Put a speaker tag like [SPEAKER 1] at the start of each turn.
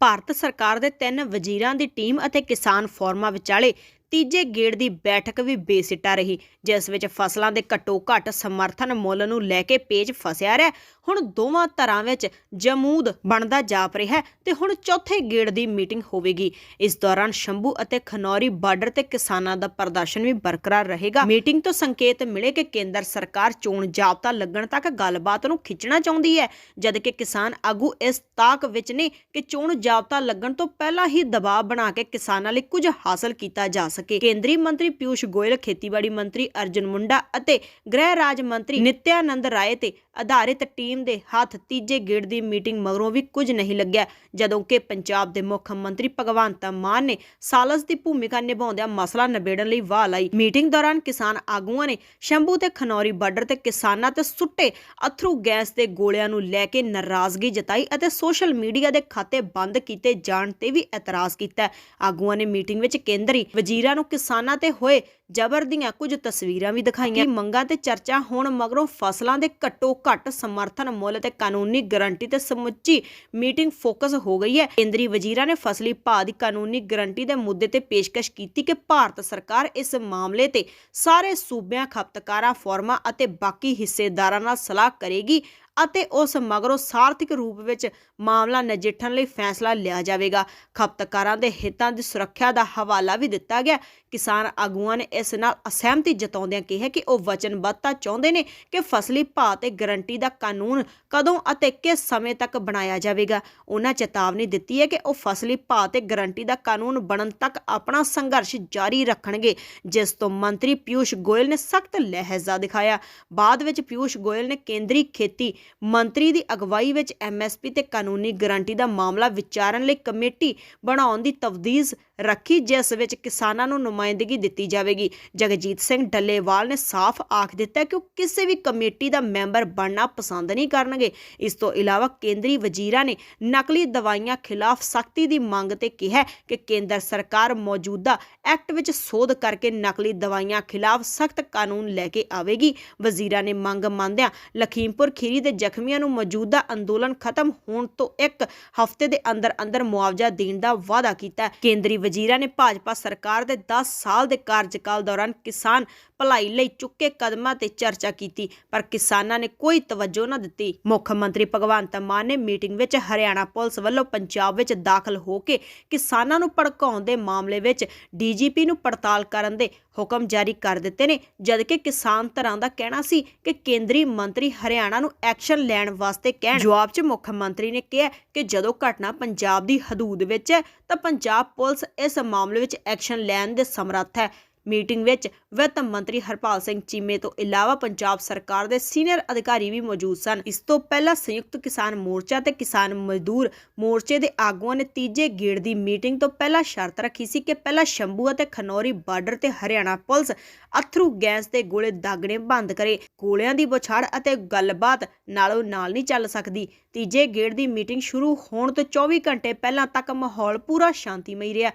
[SPEAKER 1] ਭਾਰਤ ਸਰਕਾਰ ਦੇ ਤਿੰਨ ਵਜ਼ੀਰਾਂ ਦੀ ਟੀਮ ਅਤੇ ਕਿਸਾਨ ਫੋਰਮਾਂ ਵਿਚਾਲੇ ਤੀਜੇ ਗੇੜ ਦੀ ਬੈਠਕ ਵੀ ਬੇਸਿੱਟਾ ਰਹੀ, ਜਿਸ ਵਿੱਚ ਫਸਲਾਂ ਦੇ ਘੱਟੋ ਘੱਟ ਸਮਰਥਨ ਮੁੱਲ ਨੂੰ ਲੈ ਕੇ ਪੇਚ ਫਸਿਆ ਰਿਹਾ। ਹੁਣ ਦੋਵਾਂ ਧਰਾਂ ਵਿੱਚ ਜਮੂਦ ਬਣਦਾ ਜਾਪ ਰਿਹਾ ਹੈ ਤੇ ਹੁਣ ਚੌਥੇ ਗੇੜ ਦੀ ਮੀਟਿੰਗ ਹੋਵੇਗੀ। ਇਸ ਦੌਰਾਨ ਸ਼ੰਭੂ ਅਤੇ ਖਨੌਰੀ ਬਾਰਡਰ ਤੇ ਕਿਸਾਨਾਂ ਦਾ ਪ੍ਰਦਰਸ਼ਨ ਵੀ ਬਰਕਰਾਰ ਰਹੇਗਾ। ਮੀਟਿੰਗ ਤੋਂ ਸੰਕੇਤ ਮਿਲੇ ਕਿ ਕੇਂਦਰ ਸਰਕਾਰ ਚੋਣ ਜਾਬਤਾ ਲੱਗਣ ਤੱਕ ਗੱਲਬਾਤ ਨੂੰ ਖਿੱਚਣਾ ਚਾਹੁੰਦੀ ਹੈ, ਜਦਕਿ ਕਿਸਾਨ ਆਗੂ ਇਸ ਤਾਕ ਵਿੱਚ ਨੇ ਕਿ ਚੋਣ ਜਾਬਤਾ ਲੱਗਣ ਤੋਂ ਪਹਿਲਾਂ ਹੀ ਦਬਾਅ ਬਣਾ ਕੇ ਕਿਸਾਨਾਂ ਲਈ ਕੁਝ ਹਾਸਲ ਕੀਤਾ ਜਾ ਸਕੇ। ਕੇਂਦਰੀ ਮੰਤਰੀ ਪਿਊਸ਼ ਗੋਇਲ, ਖੇਤੀਬਾੜੀ ਮੰਤਰੀ ਅਰਜੁਨ ਮੁੰਡਾ ਅਤੇ ਗ੍ਰਹਿ ਰਾਜ ਮੰਤਰੀ ਨਿਤਿਆਨੰਦ ਰਾਏ ਤੇ ਆਧਾਰਿਤ ਟੀਮ ਦੇ ਹੱਥ ਤੀਜੇ ਗੇੜ ਦੀ ਮੀਟਿੰਗ ਮਗਰੋਂ ਵੀ ਕੁਝ ਨਹੀਂ ਲੱਗਿਆ, ਜਦੋਂ ਕਿ ਪੰਜਾਬ ਦੇ ਮੁੱਖ ਮੰਤਰੀ ਭਗਵੰਤ ਮਾਨ ਨੇ ਸਾਲਸ ਦੀ ਭੂਮਿਕਾ ਨਿਭਾਉਂਦਿਆਂ ਮਸਲਾ ਨਿਬੇੜਨ ਲਈ ਵਾਹ ਲਾਈ। ਮੀਟਿੰਗ ਦੌਰਾਨ ਕਿਸਾਨ ਆਗੂਆਂ ਨੇ ਸ਼ੰਭੂ ਤੇ ਖਨੌਰੀ ਬਾਰਡਰ ਤੇ ਕਿਸਾਨਾਂ ਤੇ ਸੁੱਟੇ ਅਥਰੂ ਗੈਸ ਦੇ ਗੋਲਿਆਂ ਨੂੰ ਲੈ ਕੇ ਨਾਰਾਜ਼ਗੀ ਜਤਾਈ ਅਤੇ ਸੋਸ਼ਲ ਮੀਡੀਆ ਦੇ ਖਾਤੇ ਬੰਦ ਕੀਤੇ ਜਾਣ ਤੇ ਵੀ ਇਤਰਾਜ਼ ਕੀਤਾ। ਆਗੂਆਂ ਨੇ ਮੀਟਿੰਗ ਵਿੱਚ ਕੇਂਦਰੀ ਵਜ਼ੀਰ ਨੂੰ ਕਿਸਾਨਾਂ ਤੇ ਹੋਏ ਜ਼ਬਰ ਦੀਆਂ ਕੁਝ ਤਸਵੀਰਾਂ ਵੀ ਦਿਖਾਈਆਂ। ਮੰਗਾਂ ਤੇ ਚਰਚਾ ਹੋਣ ਮਗਰੋਂ ਫਸਲਾਂ ਦੇ ਘੱਟੋ ਘੱਟ ਸਮਰਥਨ ਮੁੱਲ ਤੇ ਕਾਨੂੰਨੀ ਗਾਰੰਟੀ ਤੇ ਸਮੁੱਚੀ ਮੀਟਿੰਗ ਫੋਕਸ ਹੋ ਗਈ ਹੈ। ਕੇਂਦਰੀ ਵਜ਼ੀਰਾਂ ਨੇ ਫਸਲੀ ਭਾਅ ਦੀ ਕਾਨੂੰਨੀ ਗਾਰੰਟੀ ਦੇ ਮੁੱਦੇ ਤੇ ਪੇਸ਼ਕਸ਼ ਕੀਤੀ ਕਿ ਭਾਰਤ ਸਰਕਾਰ ਇਸ ਮਾਮਲੇ ਤੇ ਸਾਰੇ ਸੂਬਿਆਂ, ਖਪਤਕਾਰਾਂ, ਫੋਰਮਾਂ ਅਤੇ ਬਾਕੀ ਹਿੱਸੇਦਾਰਾਂ ਨਾਲ ਸਲਾਹ ਕਰੇਗੀ ਅਤੇ ਉਸ ਮਗਰੋਂ ਸਾਰਥਿਕ ਰੂਪ ਵਿੱਚ ਮਾਮਲਾ ਨਜਿੱਠਣ ਲਈ ਫੈਸਲਾ ਲਿਆ ਜਾਵੇਗਾ। ਖਪਤਕਾਰਾਂ ਦੇ ਹਿੱਤਾਂ ਦੀ ਸੁਰੱਖਿਆ ਦਾ ਹਵਾਲਾ ਵੀ ਦਿੱਤਾ ਗਿਆ। ਕਿਸਾਨ ਆਗੂਆਂ ਨੇ ਇਸ ਨਾਲ ਅਸਹਿਮਤੀ ਜਤਾਉਂਦਿਆਂ ਕਿਹਾ ਕਿ ਉਹ ਵਚਨਬੱਧਤਾ ਚਾਹੁੰਦੇ ਨੇ ਕਿ ਫਸਲੀ ਭਾਅ ਤੇ ਗਰੰਟੀ ਦਾ ਕਾਨੂੰਨ ਕਦੋਂ ਅਤੇ ਕਿਸ ਸਮੇਂ ਤੱਕ ਬਣਾਇਆ ਜਾਵੇਗਾ। ਉਹਨਾਂ ਚੇਤਾਵਨੀ ਦਿੱਤੀ ਹੈ ਕਿ ਉਹ ਫਸਲੀ ਭਾਅ ਤੇ ਗਰੰਟੀ ਦਾ ਕਾਨੂੰਨ ਬਣਨ ਤੱਕ ਆਪਣਾ ਸੰਘਰਸ਼ ਜਾਰੀ ਰੱਖਣਗੇ, ਜਿਸ ਤੋਂ ਮੰਤਰੀ ਪਿਊਸ਼ ਗੋਇਲ ਨੇ ਸਖਤ ਲਹਿਜ਼ਾ ਦਿਖਾਇਆ। ਬਾਅਦ ਵਿੱਚ ਪਿਊਸ਼ ਗੋਇਲ ਨੇ ਕੇਂਦਰੀ ਖੇਤੀ ਮੰਤਰੀ ਦੀ ਅਗਵਾਈ ਵਿੱਚ ਐਮਐਸਪੀ ਤੇ ਕਾਨੂੰਨੀ ਗਾਰੰਟੀ ਦਾ ਮਾਮਲਾ ਵਿਚਾਰਨ ਲਈ ਕਮੇਟੀ ਬਣਾਉਣ ਦੀ ਤਵਦੀਜ਼ ਰੱਖੀ, ਜਿਸ ਵਿੱਚ ਕਿਸਾਨਾਂ ਨੂੰ ਨੁਮਾਇੰਦਗੀ ਦਿੱਤੀ ਜਾਵੇਗੀ। ਜਗਜੀਤ ਸਿੰਘ ਡੱਲੇਵਾਲ ਨੇ ਸਾਫ਼ ਆਖ ਦਿੱਤਾ ਕਿ ਉਹ ਕਿਸੇ ਵੀ ਕਮੇਟੀ ਦਾ ਮੈਂਬਰ ਬਣਨਾ ਪਸੰਦ ਨਹੀਂ ਕਰਨਗੇ। ਇਸ ਤੋਂ ਇਲਾਵਾ ਕੇਂਦਰੀ ਵਜ਼ੀਰਾਂ ਨੇ ਨਕਲੀ ਦਵਾਈਆਂ ਖਿਲਾਫ ਸਖਤੀ ਦੀ ਮੰਗ ਤੇ ਕਿਹਾ ਕਿ ਕੇਂਦਰ ਸਰਕਾਰ ਮੌਜੂਦਾ ਐਕਟ ਵਿੱਚ ਸੋਧ ਕਰਕੇ ਨਕਲੀ ਦਵਾਈਆਂ ਖਿਲਾਫ ਸਖਤ ਕਾਨੂੰਨ ਲੈ ਕੇ ਆਵੇਗੀ। ਵਜ਼ੀਰਾਂ ਨੇ ਮੰਗ ਮੰਨਦਿਆਂ ਲਖੀਮਪੁਰ ਖੀਰੀ ਦੇ ਜ਼ਖਮੀਆਂ ਨੂੰ ਮੌਜੂਦਾ ਅੰਦੋਲਨ ਖਤਮ ਹੋਣ ਤੋਂ ਇੱਕ ਹਫ਼ਤੇ ਦੇ ਅੰਦਰ ਅੰਦਰ ਮੁਆਵਜ਼ਾ ਦੇਣ ਦਾ ਵਾਅਦਾ ਕੀਤਾ। ਕੇਂਦਰੀ ਵਜ਼ੀਰਾ ਨੇ ਭਾਜਪਾ ਸਰਕਾਰ ਦੇ 10 ਸਾਲ ਦੇ ਕਾਰਜਕਾਲ ਦੌਰਾਨ ਕਿਸਾਨ ਭਲਾਈ ਲਈ ਚੁੱਕੇ ਕਦਮਾਂ ਤੇ ਚਰਚਾ ਕੀਤੀ, ਪਰ ਕਿਸਾਨਾਂ ਨੇ ਕੋਈ ਤਵੱਜੋ ਨਾ ਦਿੱਤੀ। ਮੁੱਖ ਮੰਤਰੀ ਭਗਵੰਤ ਮਾਨ ਨੇ ਮੀਟਿੰਗ ਵਿੱਚ ਹਰਿਆਣਾ ਪੁਲਿਸ ਵੱਲੋਂ ਪੰਜਾਬ ਵਿੱਚ ਦਾਖਲ ਹੋ ਕੇ ਕਿਸਾਨਾਂ ਨੂੰ ਭੜਕਾਉਣ ਦੇ ਮਾਮਲੇ ਵਿੱਚ ਡੀਜੀਪੀ ਨੂੰ ਪੜਤਾਲ ਕਰਨ ਦੇ ਹੁਕਮ ਜਾਰੀ ਕਰ ਦਿੱਤੇ ਨੇ, ਜਦਕਿ ਕਿਸਾਨ ਧਰਾਂ ਦਾ ਕਹਿਣਾ ਸੀ ਕਿ ਕੇਂਦਰੀ ਮੰਤਰੀ ਹਰਿਆਣਾ ਨੂੰ ਐਕਸ਼ਨ ਲੈਣ ਵਾਸਤੇ ਕਹਿਣ। ਜਵਾਬ 'ਚ ਮੁੱਖ ਮੰਤਰੀ ਨੇ ਕਿਹਾ ਕਿ ਜਦੋਂ ਘਟਨਾ ਪੰਜਾਬ ਦੀ ਹਦੂਦ ਵਿੱਚ ਹੈ, ਤਾਂ ਪੰਜਾਬ ਪੁਲਿਸ ਇਸ ਮਾਮਲੇ ਵਿੱਚ ਐਕਸ਼ਨ ਲੈਣ ਦੇ ਸਮਰੱਥ ਹੈ। ਮੀਟਿੰਗ ਵਿੱਚ ਵਿੱਤ ਮੰਤਰੀ ਹਰਪਾਲ ਸਿੰਘ ਚੀਮੇ ਤੋਂ ਇਲਾਵਾ ਪੰਜਾਬ ਸਰਕਾਰ ਦੇ ਸੀਨੀਅਰ ਅਧਿਕਾਰੀ ਵੀ ਮੌਜੂਦ ਸਨ। ਇਸ ਤੋਂ ਪਹਿਲਾਂ ਸੰਯੁਕਤ ਕਿਸਾਨ ਮੋਰਚਾ ਤੇ ਕਿਸਾਨ ਮਜ਼ਦੂਰ ਮੋਰਚੇ ਦੇ ਆਗੂਆਂ ਨੇ ਤੀਜੇ ਗੇੜ ਦੀ ਮੀਟਿੰਗ ਤੋਂ ਪਹਿਲਾਂ ਸ਼ਰਤ ਰੱਖੀ ਸੀ ਕਿ ਪਹਿਲਾਂ ਸ਼ੰਭੂ ਅਤੇ ਖਨੌਰੀ ਬਾਰਡਰ ਤੇ ਹਰਿਆਣਾ ਪੁਲਿਸ ਅਥਰੂ ਗੈਸ ਦੇ ਗੋਲੇ ਦਾਗਣੇ ਬੰਦ ਕਰੇ, ਗੋਲਿਆਂ ਦੀ ਬੁਛਾੜ ਅਤੇ ਗੱਲਬਾਤ ਨਾਲੋਂ ਨਾਲ ਨਹੀਂ ਚੱਲ ਸਕਦੀ। ਤੀਜੇ ਗੇੜ ਦੀ ਮੀਟਿੰਗ ਸ਼ੁਰੂ ਹੋਣ ਤੋਂ 24 ਘੰਟੇ ਪਹਿਲਾਂ ਤੱਕ ਮਾਹੌਲ ਪੂਰਾ ਸ਼ਾਂਤੀਮਈ ਰਿਹਾ।